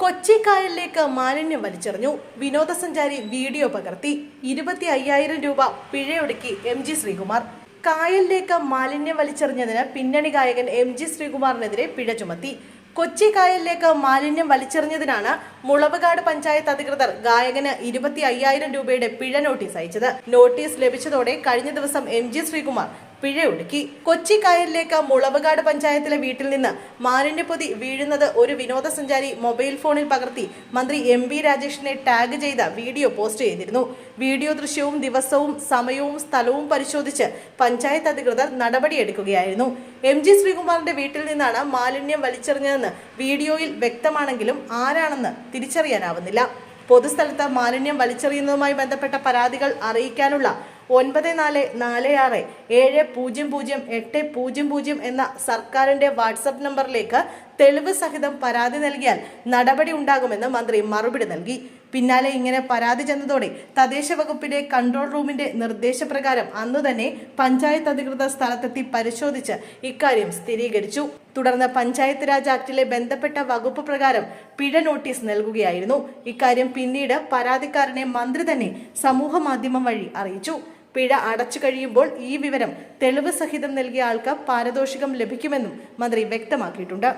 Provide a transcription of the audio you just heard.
കൊച്ചി കായലിലേക്ക് മാലിന്യം വലിച്ചെറിഞ്ഞു. വിനോദസഞ്ചാരി വീഡിയോ പകർത്തി. ഇരുപത്തി അയ്യായിരം രൂപ പിഴയൊടുക്കി എം ജി ശ്രീകുമാർ. കായലിലേക്ക് മാലിന്യം വലിച്ചെറിഞ്ഞതിന് പിന്നണി ഗായകൻ എം ജി ശ്രീകുമാറിനെതിരെ പിഴ ചുമത്തി. കൊച്ചി കായലിലേക്ക് മാലിന്യം വലിച്ചെറിഞ്ഞതിനാണ് മുളവുകാട് പഞ്ചായത്ത് അധികൃതർ ഗായകന് ഇരുപത്തി അയ്യായിരം രൂപയുടെ പിഴ നോട്ടീസ് അയച്ചത്. നോട്ടീസ് ലഭിച്ചതോടെ കഴിഞ്ഞ ദിവസം എം ജി ശ്രീകുമാർ പിഴയൊടുക്കി കൊച്ചി കായലിലേക്ക് മുളവുകാട് പഞ്ചായത്തിലെ വീട്ടിൽ നിന്ന് മാലിന്യപ്പൊതി വീഴുന്നത് ഒരു വിനോദസഞ്ചാരി മൊബൈൽ ഫോണിൽ പകർത്തി മന്ത്രി എം വി രാജേഷിനെ ടാഗ് ചെയ്ത വീഡിയോ പോസ്റ്റ് ചെയ്തിരുന്നു. വീഡിയോ ദൃശ്യവും ദിവസവും സമയവും സ്ഥലവും പരിശോധിച്ച് പഞ്ചായത്ത് അധികൃതർ നടപടിയെടുക്കുകയായിരുന്നു. എം ജി ശ്രീകുമാറിന്റെ വീട്ടിൽ നിന്നാണ് മാലിന്യം വലിച്ചെറിഞ്ഞതെന്ന് വീഡിയോയിൽ വ്യക്തമാണെങ്കിലും ആരാണെന്ന് തിരിച്ചറിയാനാവുന്നില്ല. പൊതുസ്ഥലത്ത് മാലിന്യം വലിച്ചെറിയുന്നതുമായി ബന്ധപ്പെട്ട പരാതികൾ അറിയിക്കാനുള്ള ഒൻപത് നാല് നാല് ആറ് ഏഴ് പൂജ്യം പൂജ്യം എട്ട് പൂജ്യം പൂജ്യം എന്ന സർക്കാരിന്റെ വാട്സപ്പ് നമ്പറിലേക്ക് തെളിവ് സഹിതം പരാതി നൽകിയാൽ നടപടി ഉണ്ടാകുമെന്ന് മന്ത്രി മറുപടി നൽകി. പിന്നാലെ ഇങ്ങനെ പരാതി ചെന്നതോടെ തദ്ദേശ വകുപ്പിന്റെ കൺട്രോൾ റൂമിന്റെ നിർദ്ദേശപ്രകാരം അന്നു തന്നെ പഞ്ചായത്ത് അധികൃതർ സ്ഥലത്തെത്തി പരിശോധിച്ച് ഇക്കാര്യം സ്ഥിരീകരിച്ചു. തുടർന്ന് പഞ്ചായത്ത് രാജ് ആക്ടിലെ ബന്ധപ്പെട്ട വകുപ്പ് പ്രകാരം പിഴ നോട്ടീസ് നൽകുകയായിരുന്നു. ഇക്കാര്യം പിന്നീട് പരാതിക്കാരനെ മന്ത്രി തന്നെ സമൂഹ മാധ്യമം വഴി അറിയിച്ചു. പിഴ അടച്ചു കഴിയുമ്പോൾ ഈ വിവരം തെളിവ് സഹിതം നൽകിയ ആൾക്ക് പാരിതോഷികം ലഭിക്കുമെന്നും മന്ത്രി വ്യക്തമാക്കിയിട്ടുണ്ട്